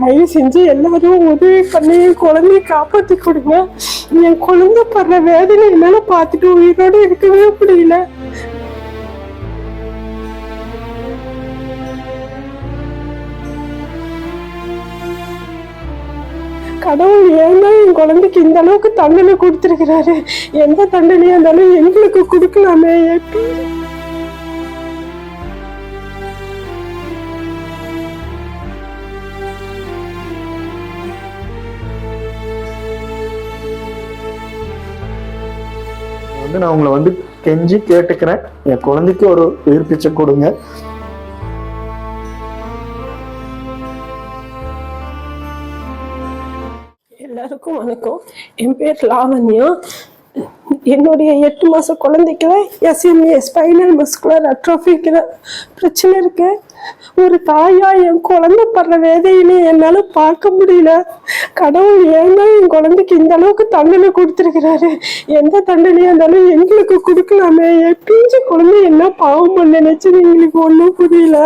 தயவு செஞ்சு எல்லாரும் உதவி பண்ணி என் குழந்தைய காப்பாத்தி கொடுங்க என் குழந்தை படுற வேதனை என்னால பார்த்துட்டு உயிரோடு இருக்கவே முடியல. கடவுள் ஏன்னா என் குழந்தைக்கு இந்த அளவுக்கு தண்டனை கொடுத்துருக்கிறாரு. எந்த தண்டனையா இருந்தாலும் எங்களுக்கு கொடுக்கலாமே எப்படி வந்து நான் உங்களை வந்து கெஞ்சி கேட்டுக்கிறேன். என் குழந்தைக்கு ஒரு உயிர் பிச்சை கொடுங்க. எல்லாருக்கும் வணக்கம். என் பேர் லாவண்யா. என்னுடைய எட்டு மாத குழந்தைக்கு எஸ்எம்ஏ ஸ்பைனல் மஸ்குலர் தான் பிரச்சனை இருக்கு. ஒரு தாயா என் குழந்தை படுற வேதையிலே என்னால் பார்க்க முடியல. கடவுள் ஏன்னா என் குழந்தைக்கு இந்த அளவுக்கு தண்டனை கொடுத்துருக்கிறாரு. எந்த தண்டனையாக இருந்தாலும் எங்களுக்கு கொடுக்கலாமே. என் பிஞ்சு குழந்தை என்ன பாவம் பண்ண நினைச்சு எங்களுக்கு ஒன்றும் புரியல.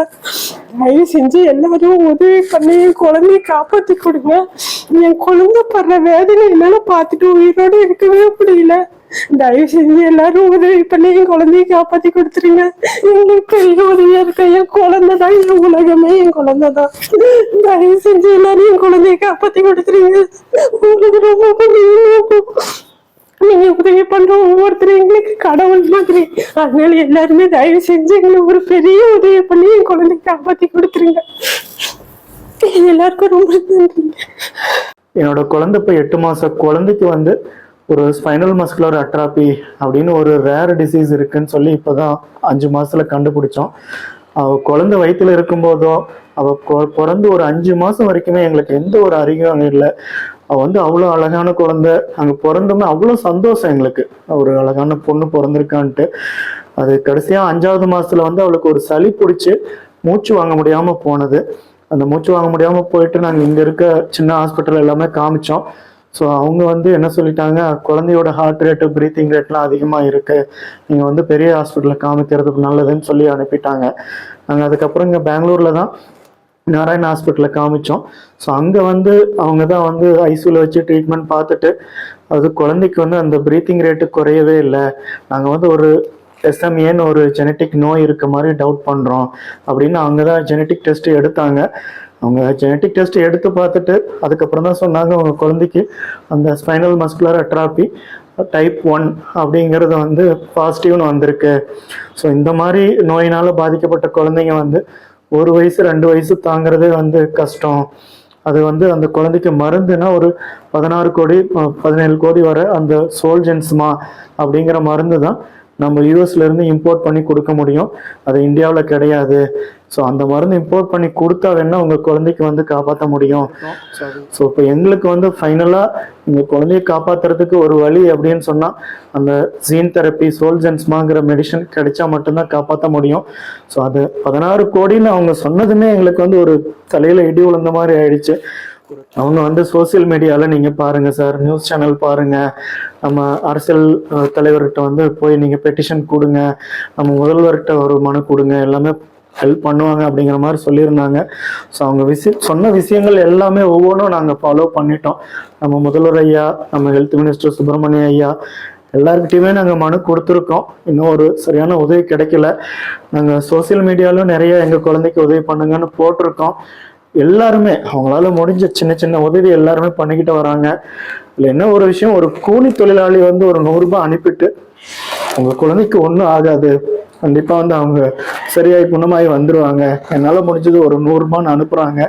தயவு செஞ்சு எல்லாரும் உதவி பண்ணி என் குழந்தைய காப்பாத்தி கொடுங்க. என் குழந்தை படுற வேதனை என்னால் பார்த்துட்டு உயிரோட இருக்கவே முடியல. தயவு செஞ்சு எல்லாரும் உதவி பண்ணி என் குழந்தைய காப்பாத்தி கொடுத்துருங்க. எங்களுக்கு பெரிய உதவியா இருக்க என் குழந்தை தான் என் உலகமே என் குழந்தை தான். தயவு செஞ்சு எல்லாரும் என் குழந்தைய காப்பாத்தி கொடுத்துருங்க. உங்களுக்கு ரொம்ப நீங்க உதவி பண்ற ஒவ்வொருத்தரும் எங்களுக்கு கடவுள் மாதிரி. அதனால எல்லாருமே தயவு செஞ்சு எங்களுக்கு ஒரு பெரிய உதவி பண்ணி என் குழந்தைய காப்பாத்தி கொடுத்துருங்க. எல்லாருக்கும் ரொம்ப நன்றி என்னோட குழந்தை இப்போ எட்டு மாச குழந்தைக்கு வந்து ஒரு ஸ்பைனல் மஸ்குலர் அட்ராபி அப்படின்னு ஒரு ரேர் டிசீஸ் இருக்குன்னு சொல்லி இப்போதான் அஞ்சு மாசத்துல கண்டுபிடிச்சோம். அவ குழந்தை வயிற்றில் இருக்கும்போதோ அவ பிறந்து ஒரு அஞ்சு மாசம் வரைக்குமே எங்களுக்கு எந்த ஒரு அறிகும் இல்லை. அவ வந்து அவ்வளோ அழகான குழந்தை. அங்கே பிறந்தோமே அவ்வளோ சந்தோஷம் எங்களுக்கு. ஒரு அழகான பொண்ணு பிறந்திருக்கான்ட்டு. அது கடைசியாக அஞ்சாவது மாசத்துல வந்து அவளுக்கு ஒரு சளி பிடிச்சி மூச்சு வாங்க முடியாம போனது. அந்த மூச்சு வாங்க முடியாம போயிட்டு நாங்கள் இங்க இருக்க சின்ன ஹாஸ்பிட்டல் எல்லாமே காமிச்சோம். ஸோ அவங்க வந்து என்ன சொல்லிட்டாங்க? குழந்தையோட ஹார்ட் ரேட்டு பிரீத்திங் ரேட்லாம் அதிகமாக இருக்குது நீங்கள் வந்து பெரிய ஹாஸ்பிட்டலில் காமிக்கிறதுக்கு நல்லதுன்னு சொல்லி அனுப்பிட்டாங்க. நாங்கள் அதுக்கப்புறம் இங்கே பெங்களூரில் தான் நாராயண் ஹாஸ்பிட்டலில் காமிச்சோம். ஸோ அங்கே வந்து அவங்க தான் வந்து ஐசியூவில் வச்சு ட்ரீட்மெண்ட் பார்த்துட்டு அது குழந்தைக்கு வந்து அந்த ப்ரீத்திங் ரேட்டு குறையவே இல்லை. நாங்கள் வந்து ஒரு எஸ்எம்ஏன்னு ஒரு ஜெனட்டிக் நோய் இருக்க மாதிரி டவுட் பண்ணுறோம் அப்படின்னு அங்கே தான் ஜெனட்டிக் டெஸ்ட் எடுத்தாங்க. அவங்க ஜெனட்டிக் டெஸ்ட் எடுத்து பார்த்துட்டு அதுக்கப்புறம் தான் சொன்னாங்க அவங்க குழந்தைக்கு அந்த spinal muscular atrophy type one அப்படிங்கிறது வந்து பாசிட்டிவ்னு வந்திருக்கு. ஸோ இந்த மாதிரி நோயினால் பாதிக்கப்பட்ட குழந்தைங்க வந்து ஒரு வயசு ரெண்டு வயசு தாங்கிறதே வந்து கஷ்டம். அது வந்து அந்த குழந்தைக்கு மருந்துனா ஒரு பதினாறு கோடி பதினேழு கோடி வர அந்த சோல்ஜென்ஸ்மா அப்படிங்கிற மருந்து தான் நம்ம யூஎஸ்ல இருந்து இம்போர்ட் பண்ணி கொடுக்க முடியும். அது இந்தியாவில் கிடையாது. ஸோ அந்த மருந்து இம்போர்ட் பண்ணி கொடுத்தா வேணா உங்க குழந்தைக்கு வந்து காப்பாற்ற முடியும். ஸோ இப்போ எங்களுக்கு வந்து ஃபைனலாக இந்த குழந்தைய காப்பாத்துறதுக்கு ஒரு வழி அப்படின்னு சொன்னா அந்த ஜீன் தெரப்பி சோல்ஜென்ஸ்மாங்கிற மெடிசன் கிடைச்சா மட்டும்தான் காப்பாற்ற முடியும். ஸோ அது பதினாறு கோடின்னு அவங்க சொன்னதுமே எங்களுக்கு வந்து ஒரு தலையில இடி விழுந்த மாதிரி ஆயிடுச்சு. அவங்க வந்து சோசியல் மீடியாவில் நீங்கள் பாருங்கள் சார் நியூஸ் சேனல் பாருங்கள் நம்ம அரசியல் தலைவர்கிட்ட வந்து போய் நீங்கள் பெட்டிஷன் கொடுங்க. நம்ம முதல்வர்கிட்ட ஒரு மனு கொடுங்க. எல்லாமே ஹெல்ப் பண்ணுவாங்க அப்படிங்கிற மாதிரி சொல்லியிருந்தாங்க. ஸோ அவங்க விஷய சொன்ன விஷயங்கள் எல்லாமே ஒவ்வொன்றும் நாங்கள் ஃபாலோ பண்ணிட்டோம். நம்ம முதல்வர் ஐயா நம்ம ஹெல்த் மினிஸ்டர் சுப்பிரமணிய ஐயா எல்லாருக்கிட்டையுமே நாங்கள் மனு கொடுத்துருக்கோம். இன்னும் ஒரு சரியான உதவி கிடைக்கல. நாங்கள் சோஷியல் மீடியாலும் நிறைய எங்கள் குழந்தைக்கு உதவி பண்ணுங்கன்னு போட்டிருக்கோம். எல்லாருமே அவங்களால முடிஞ்ச சின்ன சின்ன உதவி எல்லாருமே பண்ணிக்கிட்டு வராங்க. இதுல என்ன ஒரு விஷயம் ஒரு கூலி தொழிலாளி வந்து ஒரு நூறு ரூபாய் அனுப்பிட்டு உங்க குழந்தைக்கு ஒன்றும் ஆகாது. கண்டிப்பா வந்து அவங்க சரியாகி குணமாகி வந்துருவாங்க. என்னால முடிஞ்சது ஒரு நூறு ரூபான்னு அனுப்புறாங்க.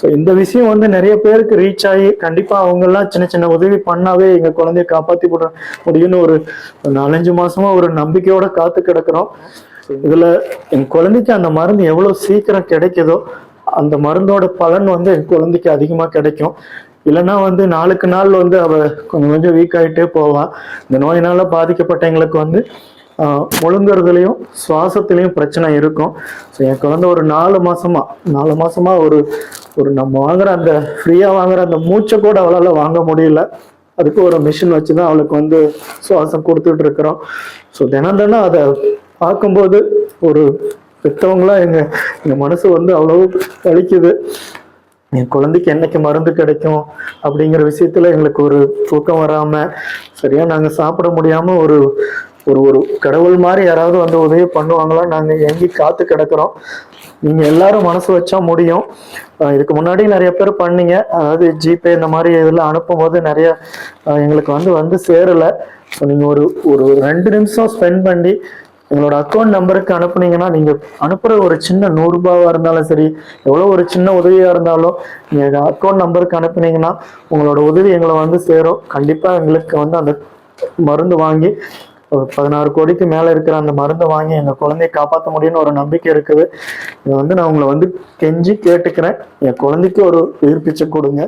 ஸோ இந்த விஷயம் வந்து நிறைய பேருக்கு ரீச் ஆகி கண்டிப்பா அவங்க எல்லாம் சின்ன சின்ன உதவி பண்ணாவே எங்க குழந்தைய காப்பாத்தி போட முடியும்னு ஒரு ஒரு நாலஞ்சு மாசமா ஒரு நம்பிக்கையோட காத்து கிடக்குறோம். இதுல என் குழந்தைக்கு அந்த மருந்து எவ்வளவு சீக்கிரம் கிடைக்குதோ அந்த மருந்தோட பலன் வந்து என் குழந்தைக்கு அதிகமாக கிடைக்கும். இல்லைன்னா வந்து நாளுக்கு நாள் வந்து அவ கொஞ்சம் கொஞ்சம் வீக் ஆகிட்டே போவா. இந்த நோயினால பாதிக்கப்பட்ட எங்களுக்கு வந்து முழுங்குறதுலையும் சுவாசத்துலேயும் பிரச்சனை இருக்கும். ஸோ என் குழந்தை ஒரு நாலு மாசமா நாலு மாசமா ஒரு ஒரு நம்ம வாங்குற அந்த ஃப்ரீயா வாங்குற அந்த மூச்சை கூட அவளால வாங்க முடியல. அதுக்கு ஒரு மிஷின் வச்சு தான் அவளுக்கு வந்து சுவாசம் கொடுத்துட்டு இருக்கிறோம். ஸோ தினம் தினம் அதை பார்க்கும்போது ஒரு பெற்றவங்களாம் எங்க எங்க மனசு வந்து அவ்வளவு வலிக்குது. என் குழந்தைக்கு என்னைக்கு மருந்து கிடைக்கும் அப்படிங்கிற விஷயத்துல எங்களுக்கு ஒரு தூக்கம் வராம சரியா நாங்க சாப்பிட முடியாம ஒரு ஒரு ஒரு கடவுள் மாதிரி யாராவது வந்து உதவி பண்ணுவாங்களா நாங்க எங்கி காத்து கிடக்குறோம். நீங்க எல்லாரும் மனசு வச்சா முடியும். இதுக்கு முன்னாடி நிறைய பேர் பண்ணீங்க. அதாவது ஜிபே இந்த மாதிரி இதெல்லாம் அனுப்பும்போது நிறைய எங்களுக்கு வந்து வந்து சேரல. ஸோ நீங்க ஒரு ஒரு ரெண்டு நிமிஷம் ஸ்பெண்ட் பண்ணி எங்களோட அக்கௌண்ட் நம்பருக்கு அனுப்புனீங்கன்னா நீங்கள் அனுப்புகிற ஒரு சின்ன நூறுரூபாவாக இருந்தாலும் சரி எவ்வளோ ஒரு சின்ன உதவியாக இருந்தாலும் நீங்கள் அக்கௌண்ட் நம்பருக்கு அனுப்புனீங்கன்னா உங்களோட உதவி எங்களை வந்து சேரும். கண்டிப்பாக எங்களுக்கு வந்து அந்த மருந்து வாங்கி ஒரு பதினாறு கோடிக்கு மேலே இருக்கிற அந்த மருந்தை வாங்கி எங்கள் குழந்தைய காப்பாற்ற முடியும்னு ஒரு நம்பிக்கை இருக்குது. இதை வந்து நான் உங்களை வந்து கெஞ்சி கேட்டுக்கிறேன். என் குழந்தைக்கு ஒரு உயிர் பிச்சை கொடுங்க.